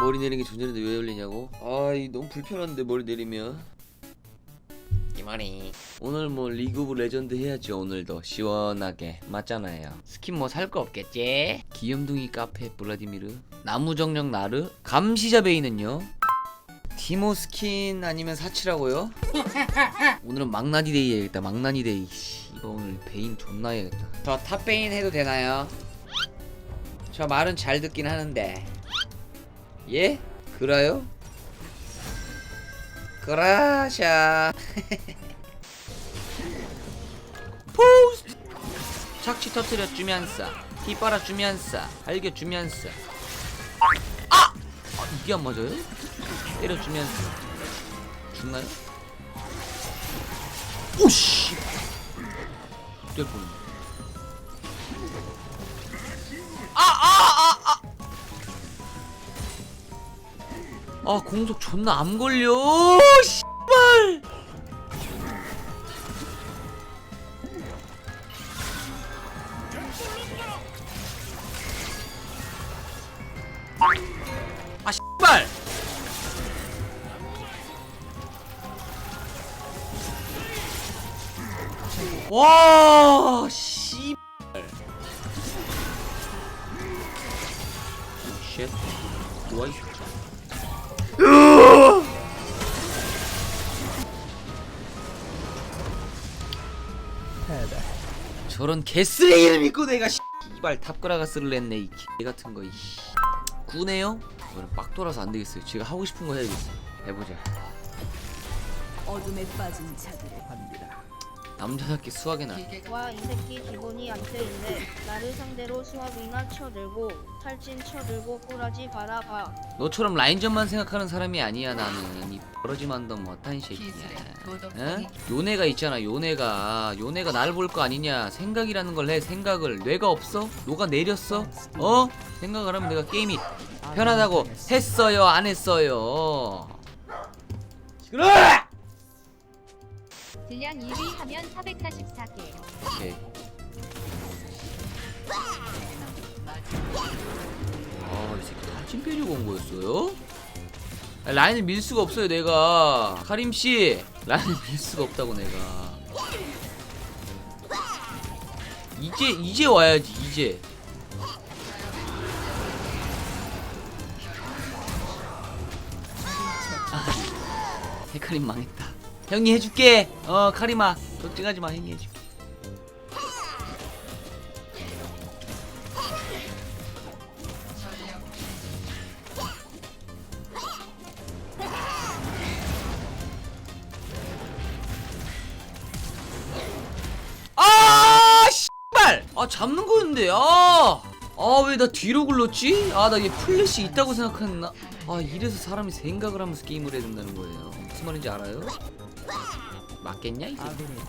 머리 내리는 게 존재인데 왜 열리냐고? 아이 너무 불편한데 머리 내리면. 이 머리. 오늘 뭐 리그 오브 레전드 해야죠 오늘도. 시원하게. 맞잖아요. 스킨 뭐 살 거 없겠지? 귀염둥이 카페 블라디미르. 나무정령 나르. 감시자 베이는요? 티모 스킨 아니면 사치라고요? 오늘은 망나니 데이 해야겠다 망나니 데이. 씨, 이거 오늘 베인 존나 해야겠다. 저 탑베인 해도 되나요? 저 말은 잘 듣긴 하는데 예? 그래요? 그라샤 포스트 착취 터트려 주면서 피 빨아 주면서 알겨 주면서 아! 아! 이게 안 맞아요? 때려 주면서 죽나요? 오씨 될 뻔. 아아아 아! 아 공속 존나 안 걸려. 씨발. 아 씨발. 와 씨 저런 개쓰레기를 믿고 내가 씨발 탑그라가스를 냈네 이 개 같은 거 이. 구네요? 이거는 빡 돌아서 안 되겠어요. 제가 하고 싶은 거 해야겠어. 해보자. 어둠에 빠진 자들의 합니다. 남자답게 수학에 나. 와 이 새끼 기본이 안 돼 있네 나를 상대로 수압이나 쳐들고 탈진 쳐들고 꼬라지 바라봐 너처럼 라인전만 생각하는 사람이 아니야 나는. 이 버러지만도 못한 새끼야. 에? 요네가 있잖아 요네가 요네가 나를 볼 거 아니냐 생각이라는 걸 해 생각을 뇌가 없어? 노가 내렸어? 어? 생각을 하면 내가 게임이 편하다고 했어요 안 했어요 시끄러! 분량 1위 하면 444개. 오케이 아 이 새끼 다짐 빼려고 온 거였어요? 아, 라인을 밀 수가 없어요 내가 카림씨 라인을 밀 수가 없다고 내가 이제 이제 와야지 이제 아, 헤카림 망했다 형이 해줄게. 어 카리마. 걱정하지 마. 형이 해줄게. 아 씨발! 아 잡는 거였는데 아 아 왜 나 뒤로 굴렀지? 아 나 이게 플래시 있다고 생각했나? 아 이래서 사람이 생각을 하면서 게임을 해야 된다는 거예요. 무슨 말인지 알아요 맞겠냐 아군이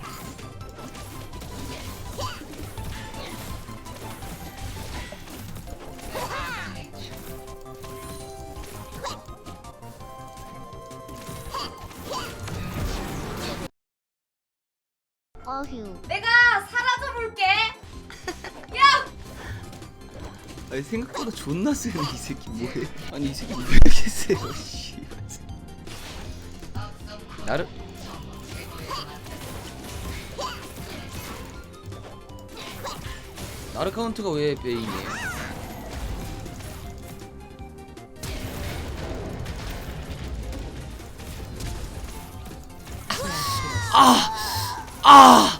어휴. 내가 사라져 볼게. 아니 생각보다 존나 세네 이 새끼. 뭐해? 아니 이 새끼 왜 이렇게 세요 씨. 나를 나르 카운트가 왜 베인이에요? 아!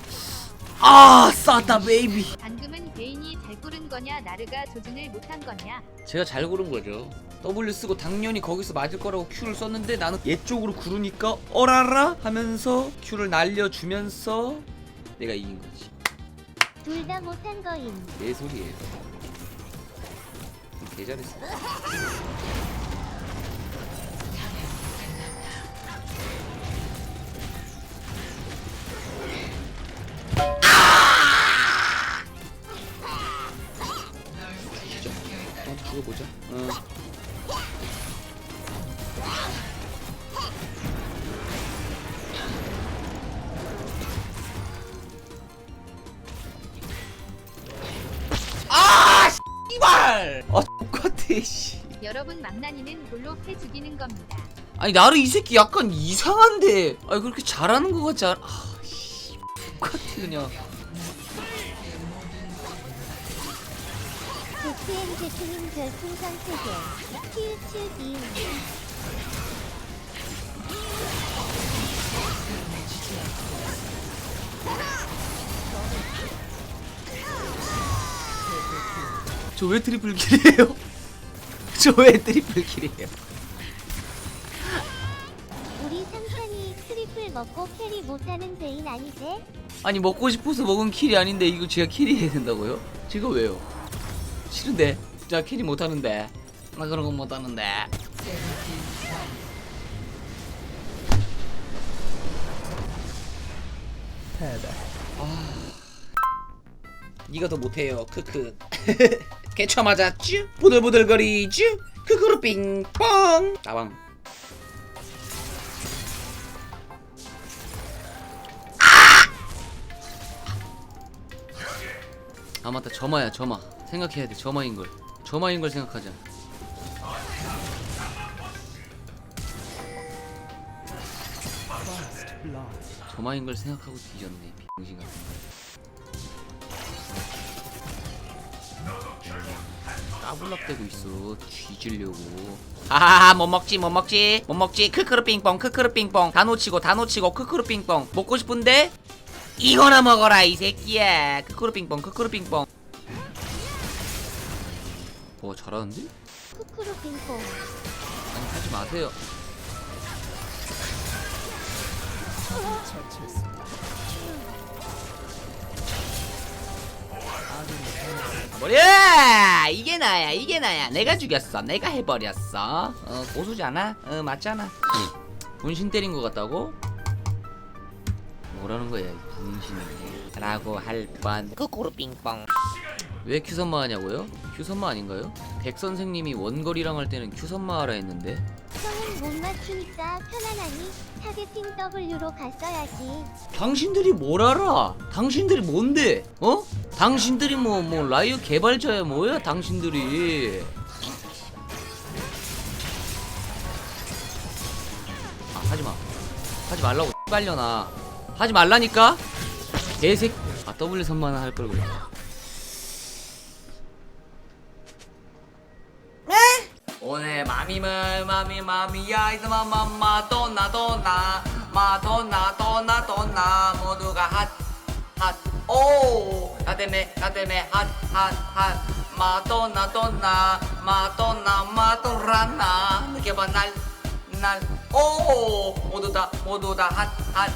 아! 싸다 베이비 방금은 베인이 잘 고른 거냐 나르가 조준을 못한 거냐. 제가 잘 고른 거죠. W 쓰고 당연히 거기서 맞을 거라고 Q를 썼는데 나는 얘 쪽으로 구르니까 어라라 하면서 Q를 날려주면서 내가 이긴 거지. 둘 다 못한 거임 내 소리예요. 개 잘했어. 여러 여러분 망나니는 볼로 패 죽이는 겁니다. 아니 나를 이 새끼 약간 이상한데 아니 그렇게 잘하는 거 같지 않아 아씨 똑같아 그냥 ZNZ님 별풍선 3개 키우키우님 저 왜 트리플 킬이에요? 저 왜 트리플 킬이에요? 우리 삼촌이 트리플 먹고 캐리 못하는 죄인 아니지? 아니 먹고 싶어서 먹은 킬이 아닌데 이거 제가 캐리해야 된다고요? 제가 왜요? 싫은데 진짜 캐리 못하는데 나 그런 거 못하는데 아, 니가 더 못해요 크크 개쳐 맞았쥬? 부들부들거리쥬? 크크루 빙뽕 나방 아! 맞다. 점화야 점화. 생각해야 돼. 점화인 걸. 점화인 걸 생각하자. 점화인 걸 생각하고 뒤졌네 병신 같은 거 까불락대고 있어. 뒤지려고. 하하하 못 먹지 못 먹지. 못 먹지. 크크루 빙뽕 크크루 빙뽕. 다 놓치고 다 놓치고 크크루 빙뽕. 먹고 싶은데? 이거나 먹어라 이 새끼야. 크크루 빙뽕 크크루 빙뽕. 와 잘하는데? 쿠쿠루 빙봉 아니 하지 마세요 버려 이게 나야 이게 나야. 내가 죽였어. 내가 해버렸어. 어 고수잖아? 어 맞잖아. 분신 때린 것 같다고? 뭐라는 거야 이 분신이 라고 할뻔. 코코로 빙빵. 왜 큐선마 하냐고요? 큐선마 아닌가요? 백 선생님이 원거리랑 할 때는 큐선마 하라 했는데 못 맞추니까 편안하니 타겟팅 W로 갔어야지. 당신들이 뭘 알아? 당신들이 뭔데? 어? 당신들이 뭐 뭐 라이어 개발자야 뭐야 당신들이. 아 하지 마. 하지 말라고 빨려나 하지 말라니까? 개색 아 W 선만 할 걸 그랬다 오늘 마미물 마미 마미야 이스마 마 마 돈나 돈나. 마돈나 돈나 돈나. 모두가 핫핫오! 나 때문에 나 때문에 핫핫핫. 마돈나 돈나. 마돈나 마돈라나. 느껴봐 날날오! 모두 다 모두 다 핫핫핫